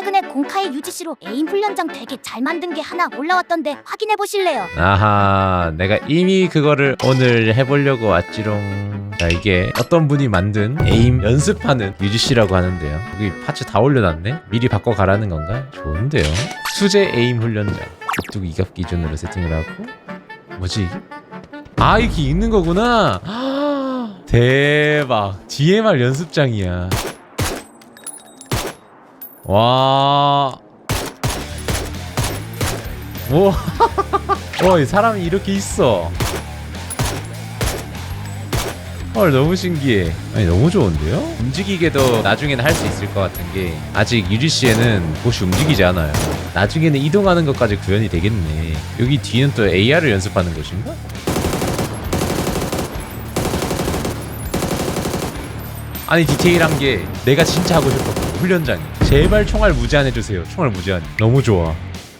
최근에 공카의 유지씨로 에임 훈련장 되게 잘 만든 게 하나 올라왔던데 확인해 보실래요? 아하 내가 이미 그거를 오늘 해보려고 왔지롱. 자 이게 어떤 분이 만든 에임 연습하는 유지씨라고 하는데요. 여기 파츠 다 올려놨네? 미리 바꿔 가라는 건가? 좋은데요. 수제 에임 훈련장. 이쪽 이갑 기준으로 세팅을 하고. 뭐지? 아 이게 있는 거구나! 대박. DMR 연습장이야 와 오, 와, 이 사람이 이렇게 있어. 헐, 너무 신기해. 아니, 너무 좋은데요? 움직이게도 나중에는 할 수 있을 것 같은 게, 아직 유리씨에는 보시 움직이지 않아요. 나중에는 이동하는 것까지 구현이 되겠네. 여기 뒤는 또 AR을 연습하는 곳인가? 아니, 디테일한 게 내가 진짜 하고 싶었거든. 훈련장이. 제발 총알 무제한 해주세요. 총알 무제한. 너무 좋아.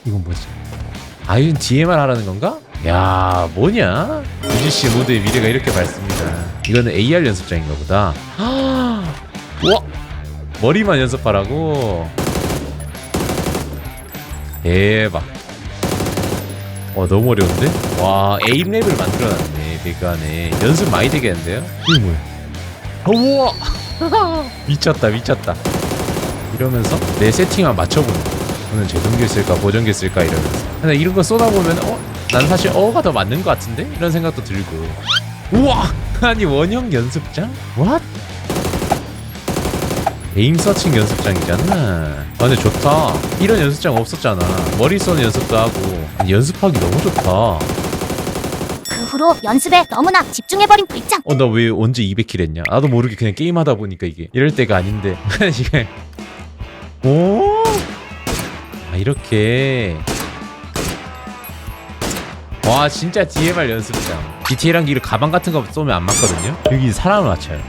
이건 뭐지? 아 이건 DMR 하라는 건가? 야 뭐냐? 유지씨 모드의 미래가 이렇게 밝습니다 이거는 AR 연습장인가 보다 와 머리만 연습하라고 대박 와 너무 어려운데? 와 에임 랩을 만들어놨네 배그 안에 연습 많이 되겠는데요? 이게 뭐야 어, 우와 미쳤다 미쳤다 이러면서 내 세팅만 맞춰보는 거야 저는 제동기 쓸까 보정기 쓸까 이러면서 근데 이런 거 쏟아보면 어? 난 사실 어가 더 맞는 것 같은데? 이런 생각도 들고 우와! 아니 원형 연습장? What? 에임 서칭 연습장이잖아 아 근데 좋다 이런 연습장 없었잖아 머리 쏘는 연습도 하고 아니, 연습하기 너무 좋다 그 후로 연습에 너무나 집중해버린 불장. 어나 왜 언제 200킬 했냐 나도 모르게 그냥 게임하다 보니까 이게 이럴 때가 아닌데 오! 아 이렇게. 와 진짜 DMR 연습장. DTA랑 기를 가방 같은 거 쏘면 안 맞거든요? 여기 사람을 맞춰요.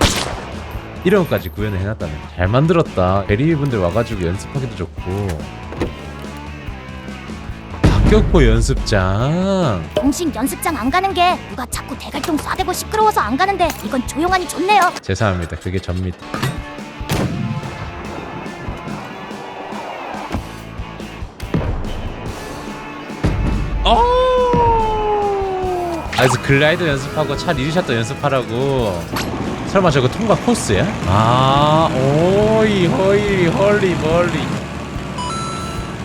이런 것까지 구현을 해놨다네. 잘 만들었다. 베리분들 와가지고 연습하기도 좋고. 박격포 연습장. 공식 연습장 안 가는 게 누가 자꾸 대갈통 쏴대고 시끄러워서 안 가는데 이건 조용하니 좋네요. 죄송합니다. 그게 접니다 그래서 글라이더 연습하고 차 리드샷도 연습하라고. 설마 저거 통과 코스야? 아, 오이, 허이, 헐리, 멀리.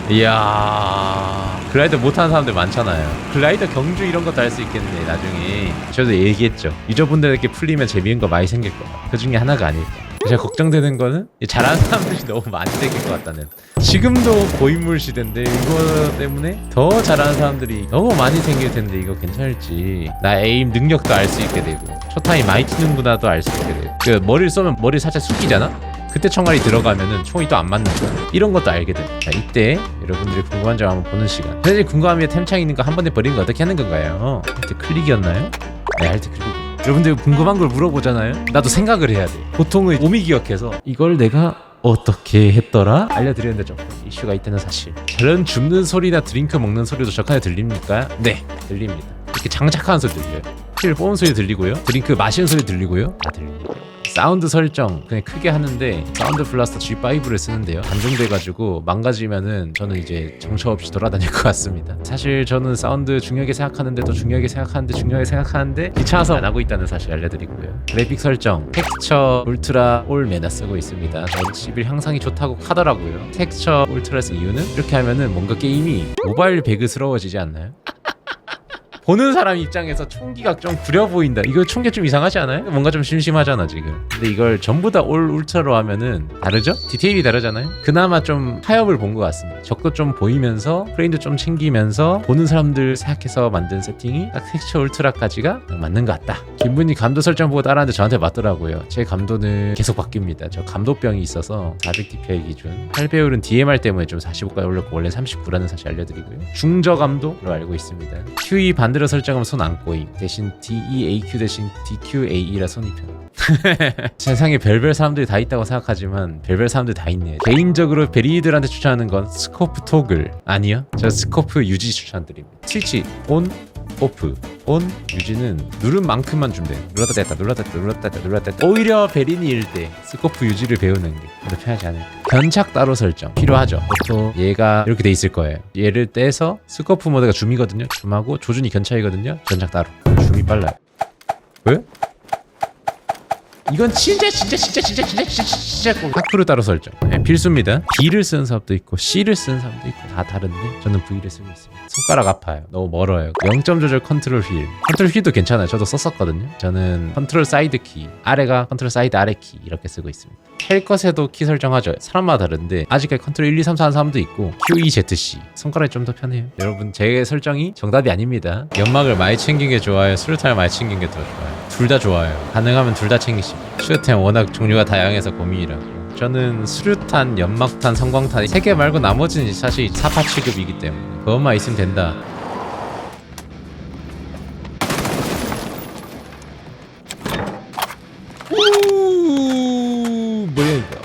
이야, 글라이더 못하는 사람들 많잖아요. 글라이더 경주 이런 것도 할 수 있겠네, 나중에. 저도 얘기했죠. 유저분들에게 풀리면 재미있는 거 많이 생길 거야. 그 중에 하나가 아닐까. 제가 걱정되는 거는 이 잘하는 사람들이 너무 많이 생길 것 같다는. 지금도 고인물 시대인데 이거 때문에 더 잘하는 사람들이 너무 많이 생길 텐데 이거 괜찮을지. 나 에임 능력도 알 수 있게 되고 초타임 많이 튀는구나도 알 수 있게 되고. 그 머리를 쏘면 머리 살짝 숙이잖아. 그때 총알이 들어가면은 총이 또 안 맞는 거야. 이런 것도 알게 돼. 자, 이때 여러분들이 궁금한 점 한번 보는 시간. 사실 궁금하면 템창 있는 거 한 번에 버리는 거 어떻게 하는 건가요? 할때 클릭이었나요? 네, 할때 클릭. 여러분들 궁금한 걸 물어보잖아요. 나도 생각을 해야 돼. 보통은 몸이 기억해서 이걸 내가 어떻게 했더라? 알려드리는데 좀 이슈가 있다는 사실. 저런 줍는 소리나 드링크 먹는 소리도 적하게 들립니까? 네, 들립니다. 이렇게 장착하는 소리 들려요. 실 뽑은 소리 들리고요. 드링크 마시는 소리 들리고요. 다 들립니다. 사운드 설정 그냥 크게 하는데 사운드 플러스 G5를 쓰는데요. 단종돼가지고 망가지면은 저는 이제 정처 없이 돌아다닐 것 같습니다. 사실 저는 사운드 중요하게 생각하는데 또 중요하게 생각하는데 중요하게 생각하는데 귀찮아서 안 하고 있다는 사실 알려드리고요. 그래픽 설정 텍스처 울트라 올 메나 쓰고 있습니다. 11 향상이 좋다고 하더라고요. 텍스처 울트라 쓴 이유는? 이렇게 하면은 뭔가 게임이 모바일 배그스러워지지 않나요? 보는 사람 입장에서 총기가 좀 구려 보인다. 이거 총기 좀 이상하지 않아요? 뭔가 좀 심심하잖아 지금. 근데 이걸 전부 다 올 울트라로 하면은 다르죠? 디테일이 다르잖아요. 그나마 좀 타협을 본 것 같습니다. 적도 좀 보이면서 프레임도 좀 챙기면서 보는 사람들 생각해서 만든 세팅이 딱 텍스처 울트라까지가 딱 맞는 것 같다. 김분이 감도 설정 보고 따라하는데 저한테 맞더라고요. 제 감도는 계속 바뀝니다. 저 감도병이 있어서 400dpi 기준. 8배율은 DMR 때문에 좀 45까지 올렸고 원래 39라는 사실 알려드리고요. 중저 감도로 알고 있습니다. QE 반대 로 설정하면 손 안 꼬임. 대신 DEAQ 대신 DQAE라 손이 편. 세상에 별별 사람들이 다 있다고 생각하지만 별별 사람들 다 있네요. 개인적으로 베리들한테 추천하는 건 스코프 토글 아니요. 저 스코프 유지 추천드립니다. 스위치 온 오프. 온 유지는 누른 만큼만 주면 돼. 눌렀다 뗐다 눌렀다 뗐다 눌렀다 뗐다 눌렀다 뗐다. 오히려 베린이일 때 스코프 유지를 배우는 게더 편하지 않을까 견착 따로 설정 필요하죠. 보통 얘가 이렇게 돼 있을 거예요. 얘를 떼서 스코프 모드가 줌이거든요. 줌하고 조준이 견착이거든요. 견착 따로. 줌이 빨라요. 왜? 이건 진짜 진짜 진짜 진짜 진짜 진짜 진짜 꼭. 하프로 따로 설정. 네, 필수입니다. B를 쓰는 사람도 있고 C를 쓰는 사람도 있고 다 다른데 저는 V를 쓰고 있습니다. 손가락 아파요. 너무 멀어요. 0점 조절 컨트롤 휠. 컨트롤 휠도 괜찮아요. 저도 썼었거든요. 저는 컨트롤 사이드 키 아래가 컨트롤 사이드 아래 키 이렇게 쓰고 있습니다. 할 것에도 키 설정하죠. 사람마다 다른데 아직까지 컨트롤 1, 2, 3, 4 하는 사람도 있고 QEZC 손가락이 좀 더 편해요. 여러분 제 설정이 정답이 아닙니다. 연막을 많이 챙긴 게 좋아요. 수류탄을 많이 챙긴 게 더 좋아요 둘 다 좋아요. 가능하면 둘 다 챙기시고 수류탄 워낙 종류가 다양해서 고민이라고 저는 수류탄, 연막탄, 성광탄 세개 말고 나머지는 사실 사파 취급이기 때문에 그것만 있으면 된다. 우 뭐야 이거.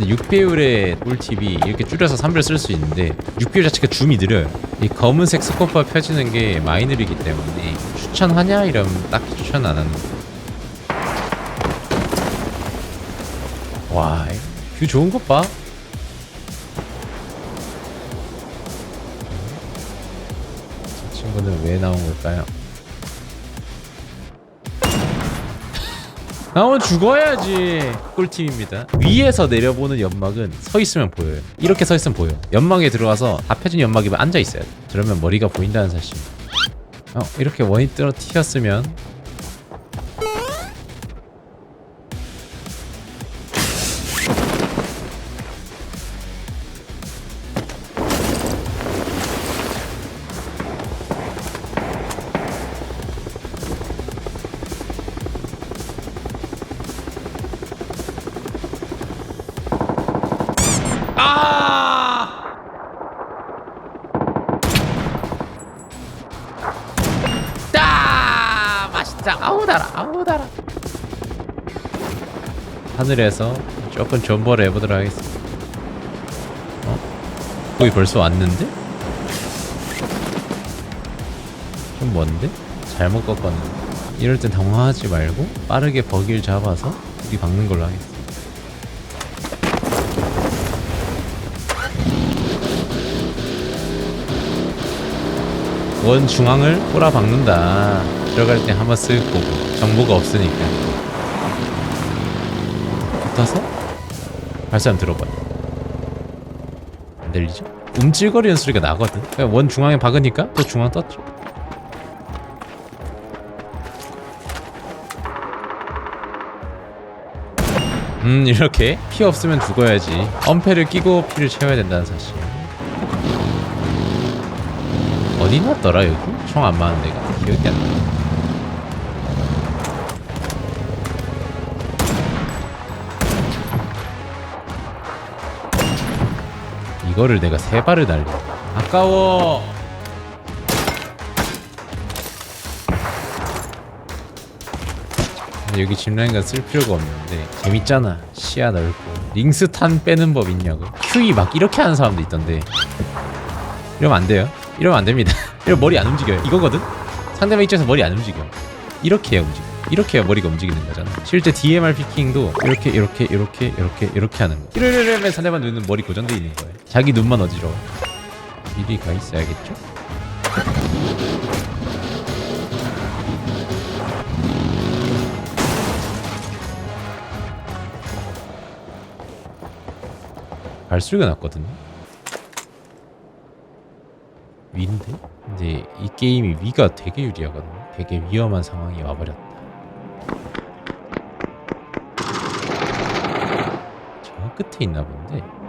6배율의 꿀팁이 이렇게 줄여서 3배를 쓸수 있는데 6배율 자체가 줌이 느려요. 이 검은색 스코프가 펴지는 게 느리기 때문에 추천하냐? 이러면 딱히 추천 안 하는 거 와 뷰 좋은 것 봐. 저 친구는 왜 나온 걸까요? 나오면 죽어야지. 꿀팁입니다. 위에서 내려보는 연막은 서 있으면 보여요. 이렇게 서 있으면 보여. 연막에 들어가서 다 펴진 연막이면 앉아 있어야 돼. 그러면 머리가 보인다는 사실 어 이렇게 원이 떨어 튀었으면 따! 맛있다. 아우 달아. 아우 달아. 하늘에서 조금 존버를 해보도록 하겠습니다. 어? 거기 벌써 왔는데? 좀 먼데? 잘못 꺾었는데. 이럴 땐 당황하지 말고 빠르게 버기를 잡아서 우리 박는 걸로 하겠습니다. 원 중앙을 꼬라 박는다. 들어갈 때 한번 쓱 보고 정보가 없으니까. 붙어서 발사함 들어봐요. 안 들리죠? 움찔거리는 소리가 나거든. 원 중앙에 박으니까 또 중앙 떴죠. 음 이렇게 피 없으면 죽어야지 엄폐를 끼고 피를 채워야 된다는 사실 어디 놨더라 여기? 총 안 맞는 데가 기억이 안 나. 이거를 내가 세 발을 날려. 아까워. 여기 짚라인가 쓸 필요가 없는데 재밌잖아. 시야 넓고 링스탄 빼는 법 있냐고. QE 막 이렇게 하는 사람도 있던데. 이러면 안 돼요. 이러면 안 됩니다. 이러면 머리 안 움직여요. 이거거든? 상대방 입장에서 머리 안 움직여. 이렇게 해야 움직여. 이렇게 해야 머리가 움직이는 거잖아. 실제 DMR 피킹도 이렇게 이렇게 이렇게 이렇게 이렇게 하는 거. 이러려면 상대방 눈은 머리 고정돼 있는 거예요. 자기 눈만 어지러워. 미리 가 있어야겠죠? 발소리가 났거든요. 위인데? 근데 이 게임이 위가 되게 유리하거든요. 되게 위험한 상황이 와버렸다. 끝에 있나 본데.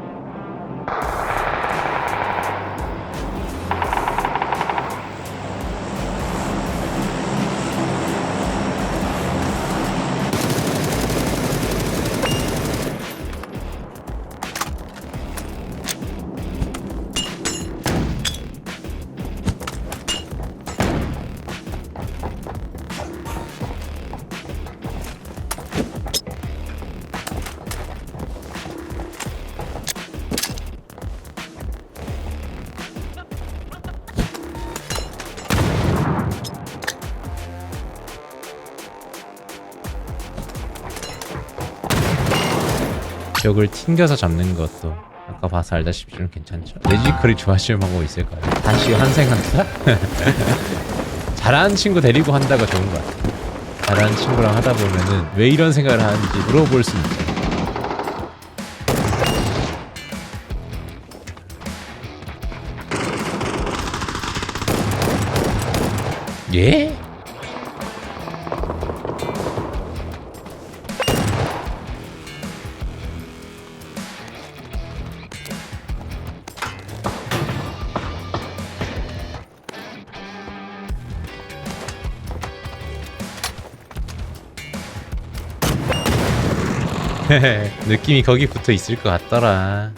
벽을 튕겨서 잡는 것도 아까 봐서 알다시피 좀 괜찮죠? 매지컬이 좋아지는 방법이 있을까요? 다시 환생한다? 잘하는 친구 데리고 한다가 좋은 것 같아요 잘하는 친구랑 하다 보면은 왜 이런 생각을 하는지 물어볼 수 있죠 예? 느낌이 거기 붙어 있을 것 같더라.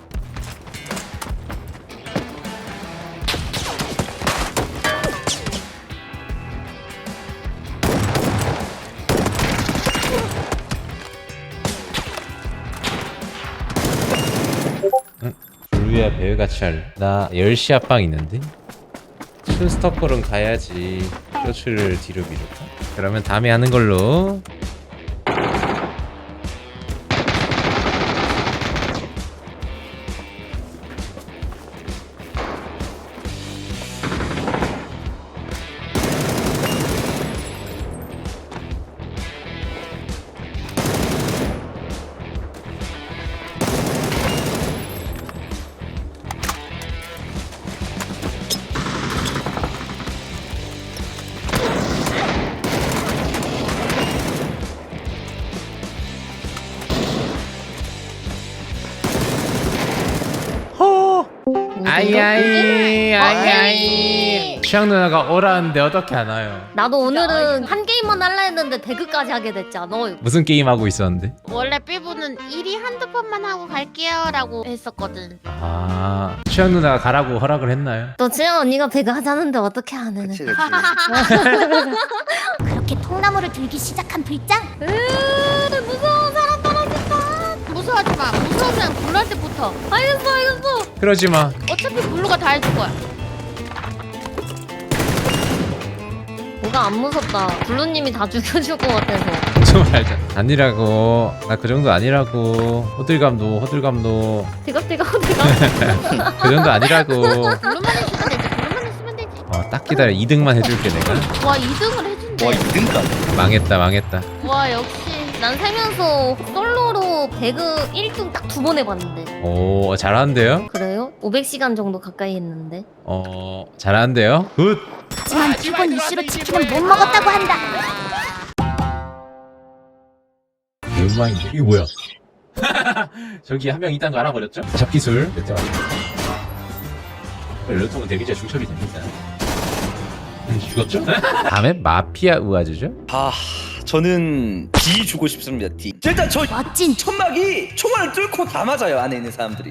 응? 블루야 배우 같이 할래? 나 10시 합방 있는데? 춘스토커는 가야지 쇼츠를 뒤로 미룰까? 그러면 다음에 하는 걸로 아이아이 아이아이 취향 누나가 오라는데 어떻게 하나요? 나도 오늘은 한 게임만 할라 했는데 배그까지 하게 됐잖아. 무슨 게임 하고 있었는데? 원래 삐부는 1위 한두 번만 하고 갈게요 라고 했었거든 아 취향 누나가 가라고 허락을 했나요? 너 지영 언니가 배그 하자는데 어떻게 안 해? 그치 그치 그렇게 통나무를 들기 시작한 불장? 무서워 사람 떨어진다. 무서워하지 마 때 붙어 알겠어 알겠어. 그러지 마. 어차피 블루가 다 해줄 거야 뭐가 안 무섭다. 블루님이 다 죽여줄 것 같아서. 좀 알자. 아니라고. 나 그 정도 아니라고. 호들갑도 호들갑도 티각티각 티각. 그 정도 아니라고. 블루만 해주면 되지 블루만 했으면 되지 어, 딱 기다려. 2등만 해줄게 내가. 와 2등을 해준대 와 2등까지 망했다 망했다. 와 역시 난 살면서 솔로로 배그 1등 딱 두 번 해봤는데. 오 잘하는데요? 그래요? 500시간 정도 가까이 했는데. 어 잘하는데요? 굿. 하지만 이번 이슈로 치킨은 못 먹었다고 한다. 이게 뭐야? 저기 한 명 있다는 거 알아버렸죠? 잡기술 맞죠? 연료통은 데미지가 중첩이 됩니다. 음, 죽었죠? 다음에 마피아 우아즈죠? 아 저는 D 주고 싶습니다 D. 일단 저 멋진 천막이 총알을 뚫고 다 맞아요 안에 있는 사람들이